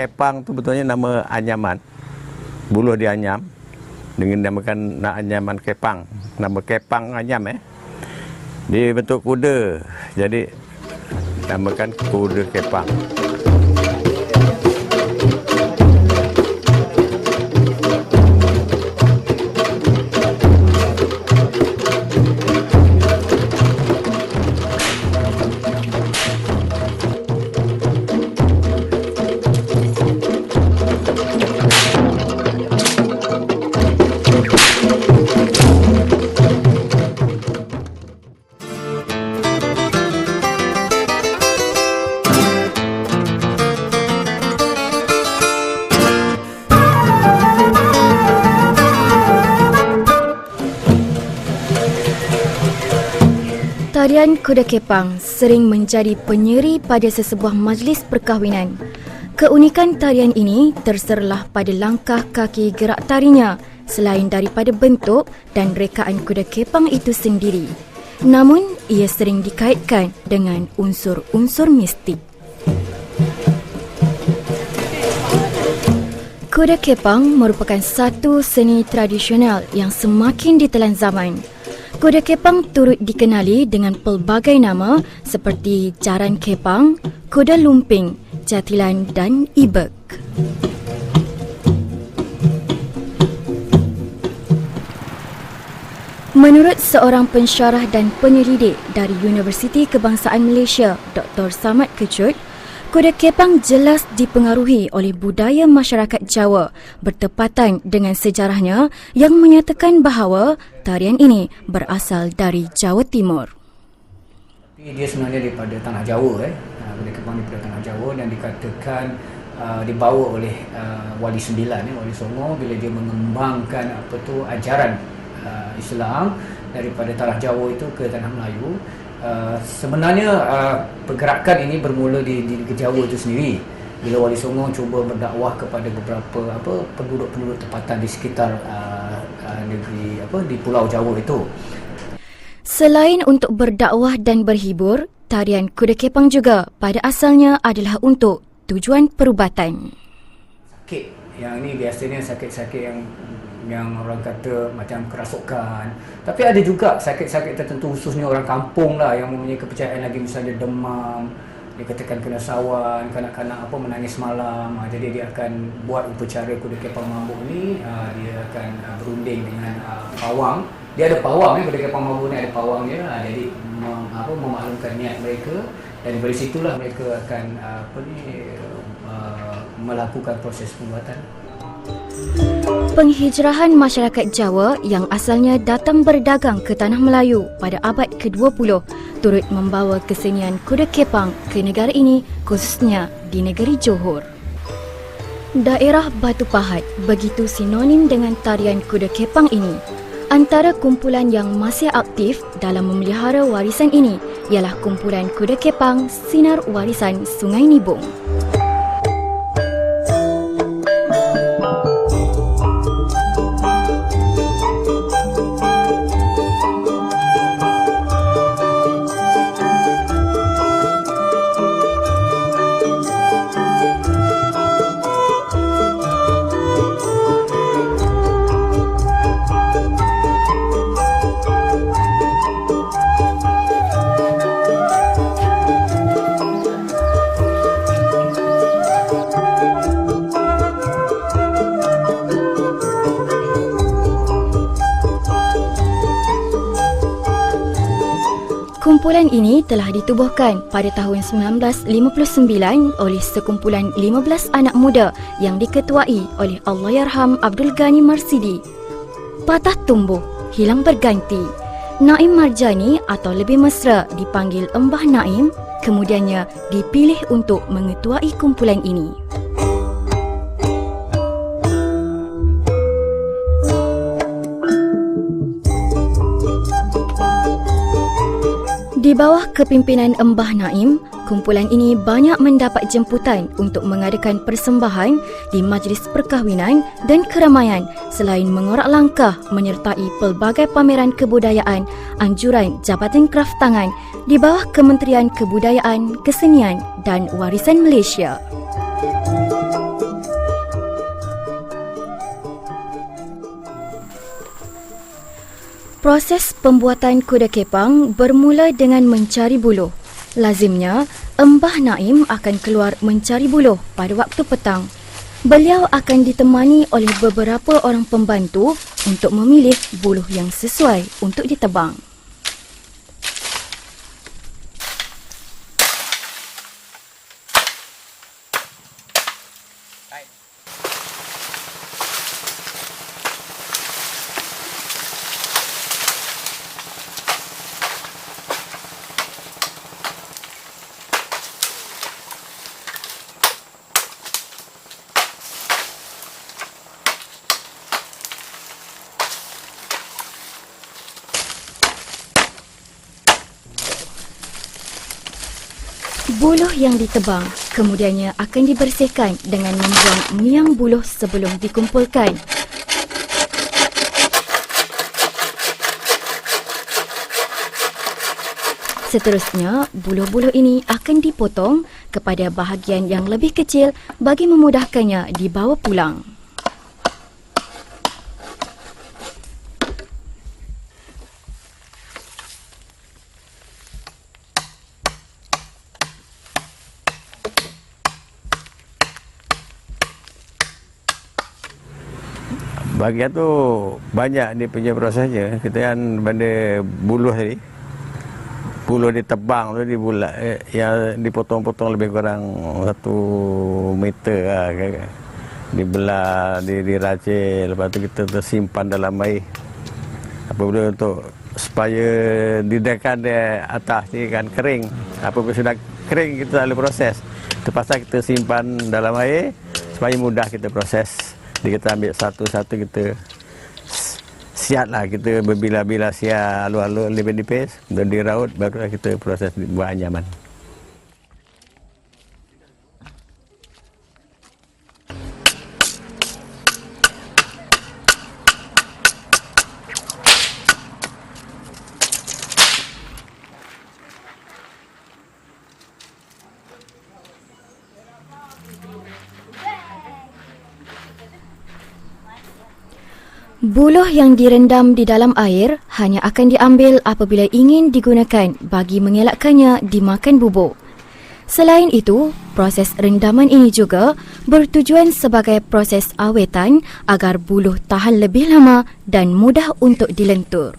kepang tu betulnya nama anyaman. Buluh dia anyam. Dengan namakan nak anyaman kepang. Nama kepang anyam eh. Dia bentuk kuda. Jadi namakan kuda kepang. Tarian Kuda Kepang sering menjadi penyeri pada sesebuah majlis perkahwinan. Keunikan tarian ini terserlah pada langkah kaki gerak tarinya selain daripada bentuk dan rekaan kuda kepang itu sendiri. Namun, ia sering dikaitkan dengan unsur-unsur mistik. Kuda kepang merupakan satu seni tradisional yang semakin ditelan zaman. Kuda kepang turut dikenali dengan pelbagai nama seperti jaran kepang, kuda lumping, jatilan dan ibek. Menurut seorang pensyarah dan penyelidik dari Universiti Kebangsaan Malaysia, Dr. Samad Kecut, kuda kepang jelas dipengaruhi oleh budaya masyarakat Jawa bertepatan dengan sejarahnya yang menyatakan bahawa tarian ini berasal dari Jawa Timur. Dia sebenarnya daripada tanah Jawa eh. Kuda kepang daripada tanah Jawa dan dikatakan uh, dibawa oleh uh, Wali Sembilan eh, Wali Songo bila dia mengembangkan apa tu ajaran uh, Islam daripada tanah Jawa itu ke tanah Melayu. Uh, sebenarnya uh, pergerakan ini bermula di, di, Jawa itu sendiri bila Wali Songo cuba berdakwah kepada beberapa apa penduduk-penduduk tempatan di sekitar uh, uh, negeri apa di Pulau Jawa itu. Selain untuk berdakwah dan berhibur, tarian kuda kepang juga pada asalnya adalah untuk tujuan perubatan. sakit yang ini biasanya sakit-sakit yang yang orang kata macam kerasukan. Tapi ada juga sakit-sakit tertentu khususnya orang kampung lah yang mempunyai kepercayaan lagi. Misalnya demam dikatakan kena sawan kanak-kanak apa menangis malam. Ha, jadi dia akan buat upacara kuda kepang mabuk ni ha, dia akan ha, berunding dengan pawang. Dia ada pawang ni kuda kepang mabuk ni ada pawang dia ha, jadi mem, apa memaklumkan niat mereka. Dan dari situlah mereka akan apa ni melakukan proses pembuatan Penghijrahan masyarakat Jawa yang asalnya datang berdagang ke Tanah Melayu pada abad ke-20 turut membawa kesenian kuda kepang ke negara ini khususnya di negeri Johor. Daerah Batu Pahat begitu sinonim dengan tarian kuda kepang ini. Antara kumpulan yang masih aktif dalam memelihara warisan ini ialah kumpulan kuda kepang Sinar Warisan Sungai Nibong. Kumpulan ini telah ditubuhkan pada tahun 1959 oleh sekumpulan 15 anak muda yang diketuai oleh Allahyarham Abdul Ghani Marsidi. Patah tumbuh, hilang berganti. Naim Marjani atau lebih mesra dipanggil Embah Naim, kemudiannya dipilih untuk mengetuai kumpulan ini. Di bawah kepimpinan Embah Naim, kumpulan ini banyak mendapat jemputan untuk mengadakan persembahan di majlis perkahwinan dan keramaian selain mengorak langkah menyertai pelbagai pameran kebudayaan anjuran Jabatan Kraft Tangan di bawah Kementerian Kebudayaan, Kesenian dan Warisan Malaysia. Proses pembuatan kuda kepang bermula dengan mencari buluh. Lazimnya, Embah Naim akan keluar mencari buluh pada waktu petang. Beliau akan ditemani oleh beberapa orang pembantu untuk memilih buluh yang sesuai untuk ditebang. Buluh yang ditebang kemudiannya akan dibersihkan dengan membuang miang buluh sebelum dikumpulkan. Seterusnya, buluh-buluh ini akan dipotong kepada bahagian yang lebih kecil bagi memudahkannya dibawa pulang. Bahagian tu banyak dia punya prosesnya. Kita kan benda buluh tadi. Buluh ditebang tu dibulat eh, yang dipotong-potong lebih kurang satu meter lah. kan. Dibelah, di, diracik, lepas tu kita tersimpan dalam air. Apabila untuk supaya didekan dia atas ni kan kering. Apabila sudah kering kita lalu proses. Terpaksa kita simpan dalam air supaya mudah kita proses. Jadi kita ambil satu-satu kita siat lah kita berbilah-bilah siat alu-alu lebih nipis dan diraut baru kita proses buat anyaman. Buluh yang direndam di dalam air hanya akan diambil apabila ingin digunakan bagi mengelakkannya dimakan bubuk. Selain itu, proses rendaman ini juga bertujuan sebagai proses awetan agar buluh tahan lebih lama dan mudah untuk dilentur.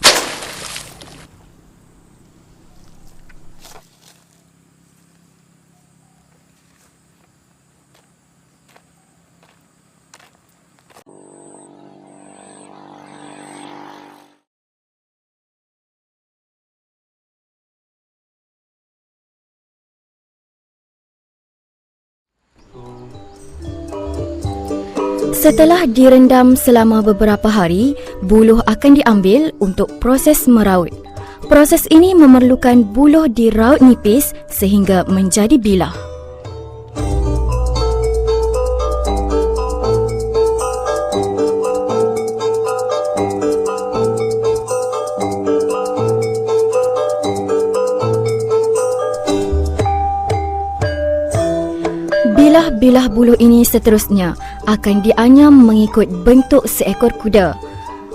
Setelah direndam selama beberapa hari, buluh akan diambil untuk proses meraut. Proses ini memerlukan buluh diraut nipis sehingga menjadi bilah. Bilah-bilah buluh ini seterusnya akan dianyam mengikut bentuk seekor kuda.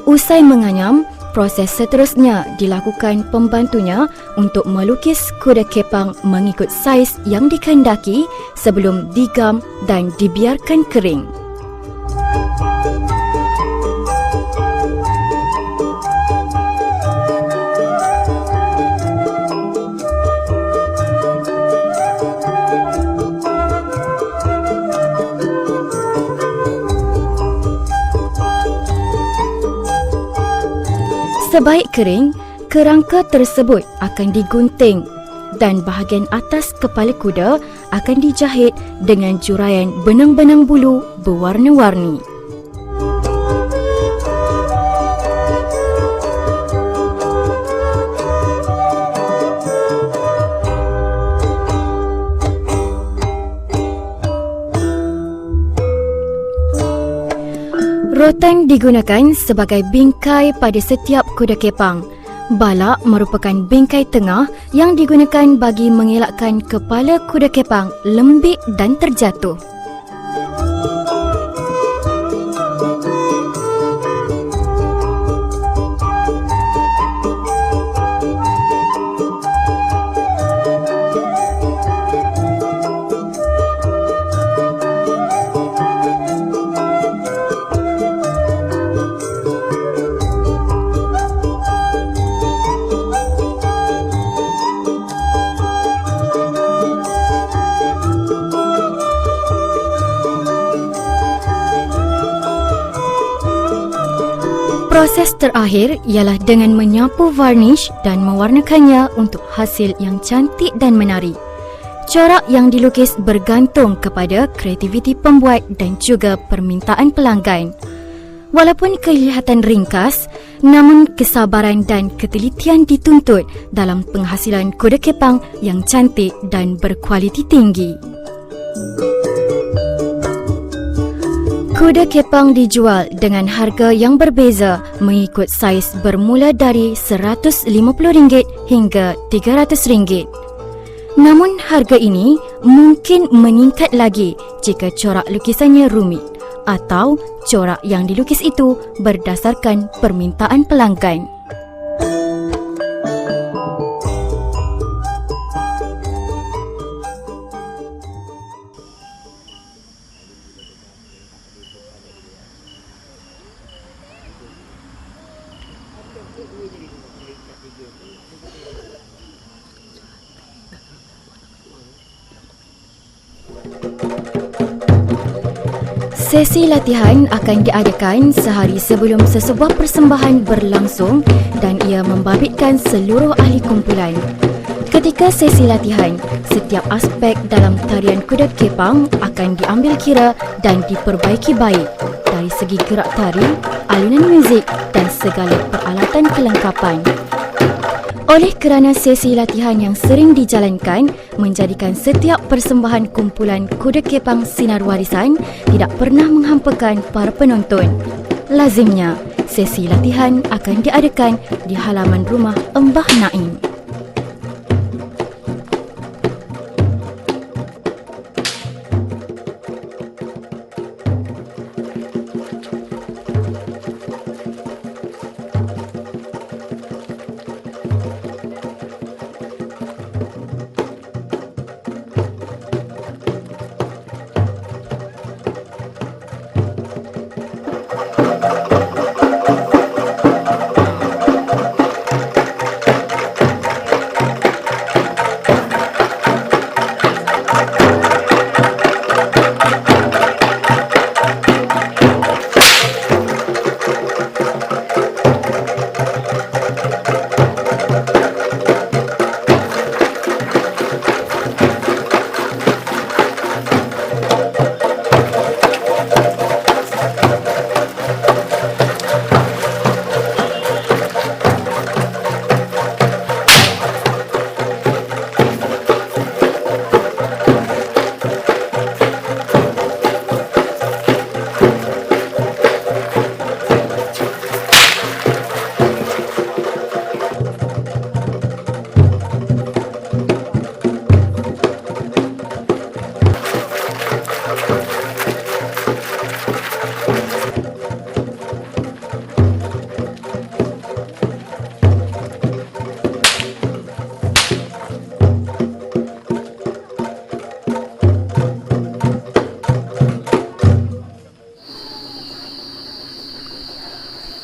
Usai menganyam, proses seterusnya dilakukan pembantunya untuk melukis kuda kepang mengikut saiz yang dikehendaki sebelum digam dan dibiarkan kering. Sebaik kering, kerangka tersebut akan digunting dan bahagian atas kepala kuda akan dijahit dengan juraian benang-benang bulu berwarna-warni. Rotan digunakan sebagai bingkai pada setiap kuda kepang. Balak merupakan bingkai tengah yang digunakan bagi mengelakkan kepala kuda kepang lembik dan terjatuh. Proses terakhir ialah dengan menyapu varnish dan mewarnakannya untuk hasil yang cantik dan menarik. Corak yang dilukis bergantung kepada kreativiti pembuat dan juga permintaan pelanggan. Walaupun kelihatan ringkas, namun kesabaran dan ketelitian dituntut dalam penghasilan kuda kepang yang cantik dan berkualiti tinggi. Kuda kepang dijual dengan harga yang berbeza mengikut saiz bermula dari RM150 hingga RM300. Namun harga ini mungkin meningkat lagi jika corak lukisannya rumit atau corak yang dilukis itu berdasarkan permintaan pelanggan. Sesi latihan akan diadakan sehari sebelum sesebuah persembahan berlangsung dan ia membabitkan seluruh ahli kumpulan. Ketika sesi latihan, setiap aspek dalam tarian kuda kepang akan diambil kira dan diperbaiki baik dari segi gerak tari, alunan muzik dan segala peralatan kelengkapan. Oleh kerana sesi latihan yang sering dijalankan menjadikan setiap persembahan kumpulan kuda kepang sinar warisan tidak pernah menghampakan para penonton. Lazimnya, sesi latihan akan diadakan di halaman rumah Embah Naim.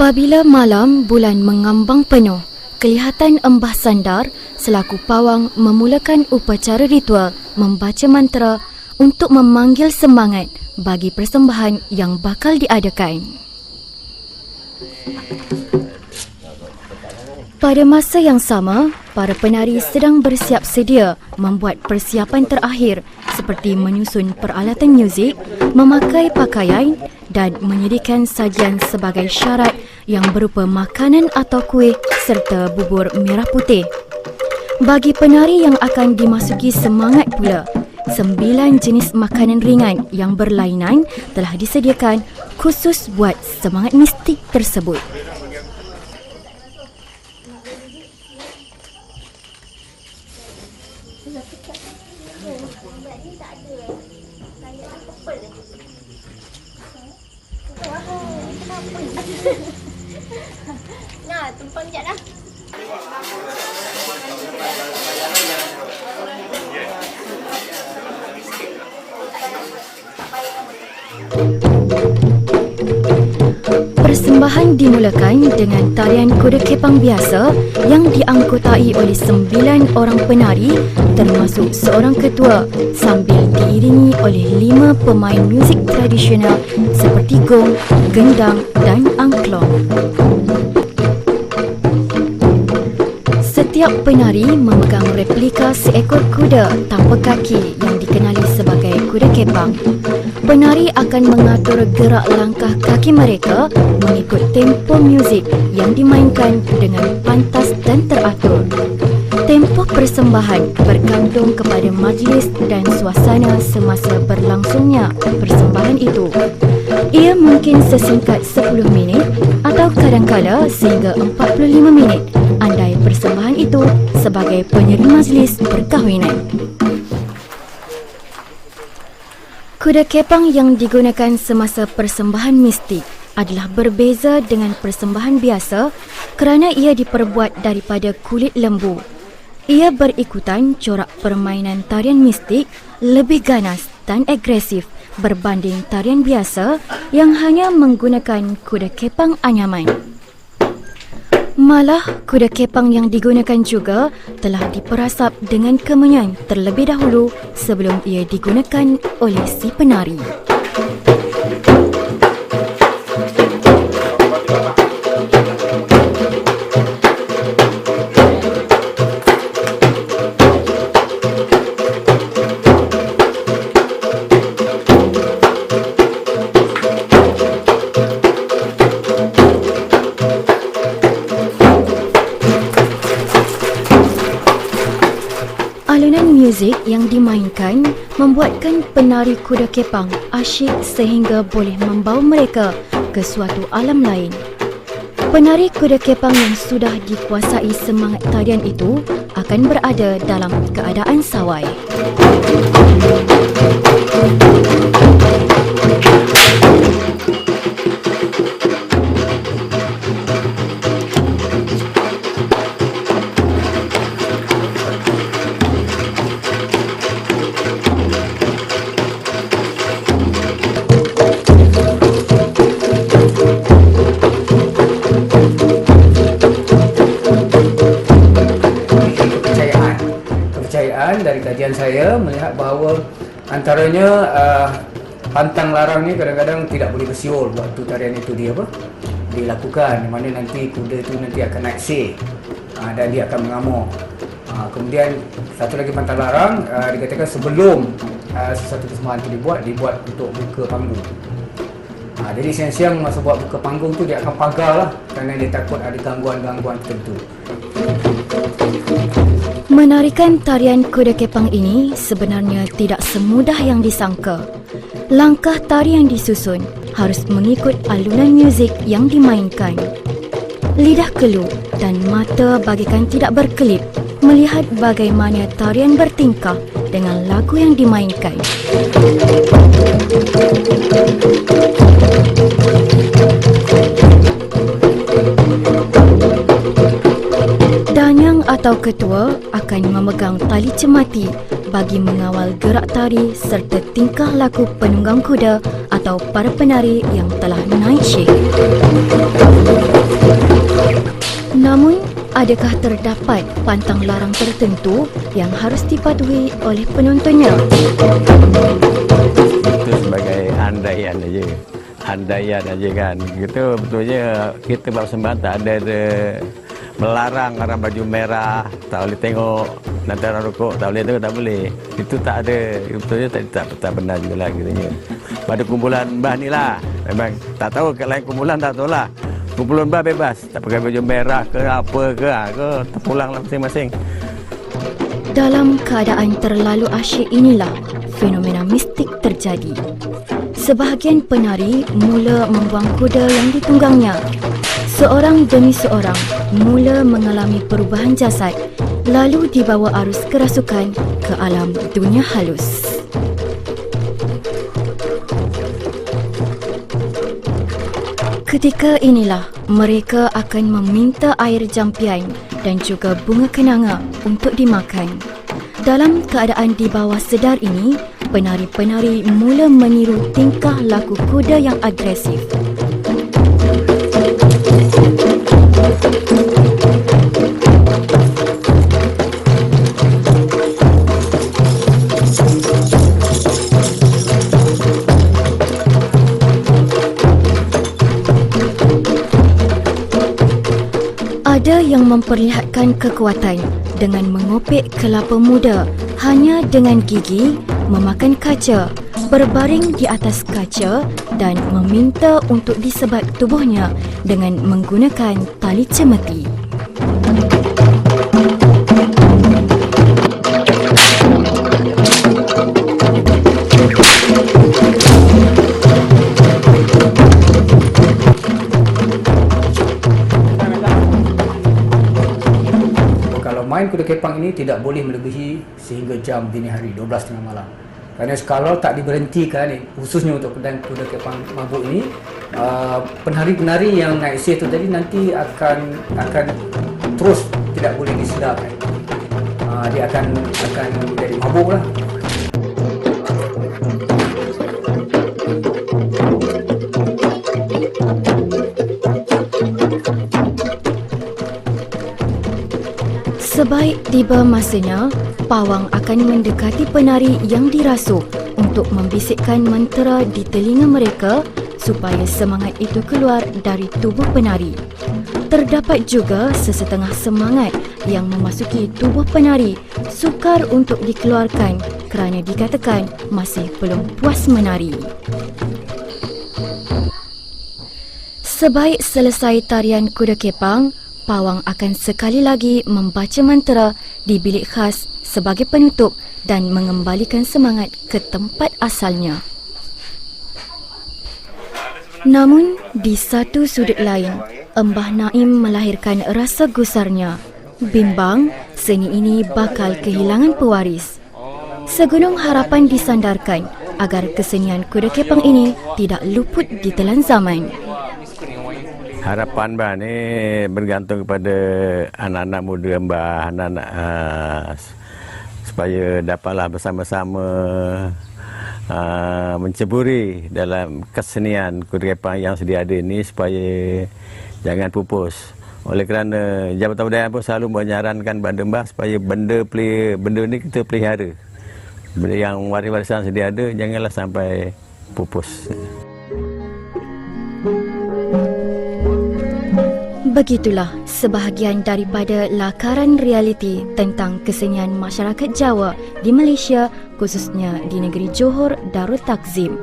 Apabila malam bulan mengambang penuh, kelihatan Embah Sandar selaku pawang memulakan upacara ritual membaca mantra untuk memanggil semangat bagi persembahan yang bakal diadakan. Pada masa yang sama, para penari sedang bersiap sedia membuat persiapan terakhir seperti menyusun peralatan muzik, memakai pakaian dan menyediakan sajian sebagai syarat yang berupa makanan atau kuih serta bubur merah putih. Bagi penari yang akan dimasuki semangat pula, sembilan jenis makanan ringan yang berlainan telah disediakan khusus buat semangat mistik tersebut. Nah, dimulakan dengan tarian kuda kepang biasa yang dianggotai oleh sembilan orang penari termasuk seorang ketua sambil diiringi oleh lima pemain muzik tradisional seperti gong, gendang dan angklung. Setiap penari memegang replika seekor kuda tanpa kaki yang dikenali sebagai kuda kepang. Penari akan mengatur gerak langkah kaki mereka mengikut tempo muzik yang dimainkan dengan pantas dan teratur. Tempoh persembahan bergantung kepada majlis dan suasana semasa berlangsungnya persembahan itu. Ia mungkin sesingkat 10 minit atau kadangkala sehingga 45 minit andai persembahan itu sebagai penyeri majlis perkahwinan. Kuda kepang yang digunakan semasa persembahan mistik adalah berbeza dengan persembahan biasa kerana ia diperbuat daripada kulit lembu. Ia berikutan corak permainan tarian mistik lebih ganas dan agresif berbanding tarian biasa yang hanya menggunakan kuda kepang anyaman. Malah, kuda kepang yang digunakan juga telah diperasap dengan kemenyan terlebih dahulu sebelum ia digunakan oleh si penari. Membuatkan penari kuda kepang asyik sehingga boleh membawa mereka ke suatu alam lain. Penari kuda kepang yang sudah dikuasai semangat tarian itu akan berada dalam keadaan sawai. kepercayaan antaranya uh, pantang larang ni kadang-kadang tidak boleh bersiul waktu tarian itu dia apa? Dilakukan di mana nanti kuda itu nanti akan naik seh uh, dan dia akan mengamuk. Uh, kemudian satu lagi pantang larang uh, dikatakan sebelum uh, sesuatu persembahan itu dibuat dibuat untuk buka panggung. Ha, jadi siang-siang masa buat buka panggung tu dia akan pagar lah kerana dia takut ada gangguan-gangguan tertentu. Menarikan tarian kuda kepang ini sebenarnya tidak semudah yang disangka. Langkah tari yang disusun harus mengikut alunan muzik yang dimainkan. Lidah keluh dan mata bagikan tidak berkelip melihat bagaimana tarian bertingkah dengan lagu yang dimainkan. Atau ketua akan memegang tali cemati bagi mengawal gerak tari serta tingkah laku penunggang kuda atau para penari yang telah naik syekh. Namun, adakah terdapat pantang larang tertentu yang harus dipatuhi oleh penontonnya? Itu sebagai andaian aja. Andaian aja kan. Gitu betulnya kita buat sembahan tak ada, ada melarang orang baju merah, tak boleh tengok nanti orang rokok, tak boleh tengok, tak boleh. Itu tak ada. Betulnya tak, tak, tak benar juga lah gitu. Pada kumpulan bah ni lah. Memang tak tahu kat lain kumpulan tak tahu lah. Kumpulan bah bebas. Tak pakai baju merah ke apa ke. Ha, ke terpulang lah masing-masing. Dalam keadaan terlalu asyik inilah fenomena mistik terjadi. Sebahagian penari mula membuang kuda yang ditunggangnya. Seorang demi seorang mula mengalami perubahan jasad lalu dibawa arus kerasukan ke alam dunia halus. Ketika inilah mereka akan meminta air jampian dan juga bunga kenanga untuk dimakan. Dalam keadaan di bawah sedar ini, penari-penari mula meniru tingkah laku kuda yang agresif. Ada yang memperlihatkan kekuatan dengan mengopek kelapa muda hanya dengan gigi, memakan kaca, berbaring di atas kaca dan meminta untuk disebat tubuhnya dengan menggunakan tali cemeti. Kalau main kuda kepang ini tidak boleh melebihi sehingga jam dini hari 12 tengah malam. Kerana kalau tak diberhentikan khususnya untuk kuda kuda kepang mabuk ini uh, penari-penari yang naik stage itu tadi nanti akan akan terus tidak boleh disedarkan. Uh, dia akan akan jadi mabuk lah. Sebaik tiba masanya, pawang akan mendekati penari yang dirasuk untuk membisikkan mentera di telinga mereka supaya semangat itu keluar dari tubuh penari. Terdapat juga sesetengah semangat yang memasuki tubuh penari sukar untuk dikeluarkan kerana dikatakan masih belum puas menari. Sebaik selesai tarian kuda kepang, pawang akan sekali lagi membaca mantra di bilik khas sebagai penutup dan mengembalikan semangat ke tempat asalnya. Namun, di satu sudut lain, Embah Naim melahirkan rasa gusarnya. Bimbang, seni ini bakal kehilangan pewaris. Segunung harapan disandarkan agar kesenian kuda kepang ini tidak luput ditelan zaman. Harapan bah ni bergantung kepada anak-anak muda mbah, anak-anak uh, supaya dapatlah bersama-sama uh, menceburi dalam kesenian kudrepang yang sedia ada ini supaya jangan pupus. Oleh kerana Jabatan Budaya pun selalu menyarankan pada mbah supaya benda peli, benda ni kita pelihara. Benda yang waris-warisan sedia ada janganlah sampai pupus. Begitulah sebahagian daripada lakaran realiti tentang kesenian masyarakat Jawa di Malaysia khususnya di negeri Johor Darul Takzim.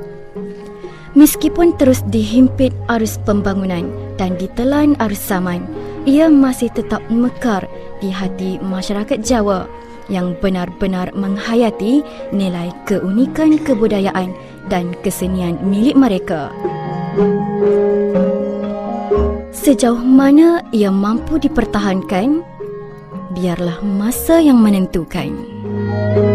Meskipun terus dihimpit arus pembangunan dan ditelan arus zaman, ia masih tetap mekar di hati masyarakat Jawa yang benar-benar menghayati nilai keunikan kebudayaan dan kesenian milik mereka. Sejauh mana ia mampu dipertahankan, biarlah masa yang menentukan. Musik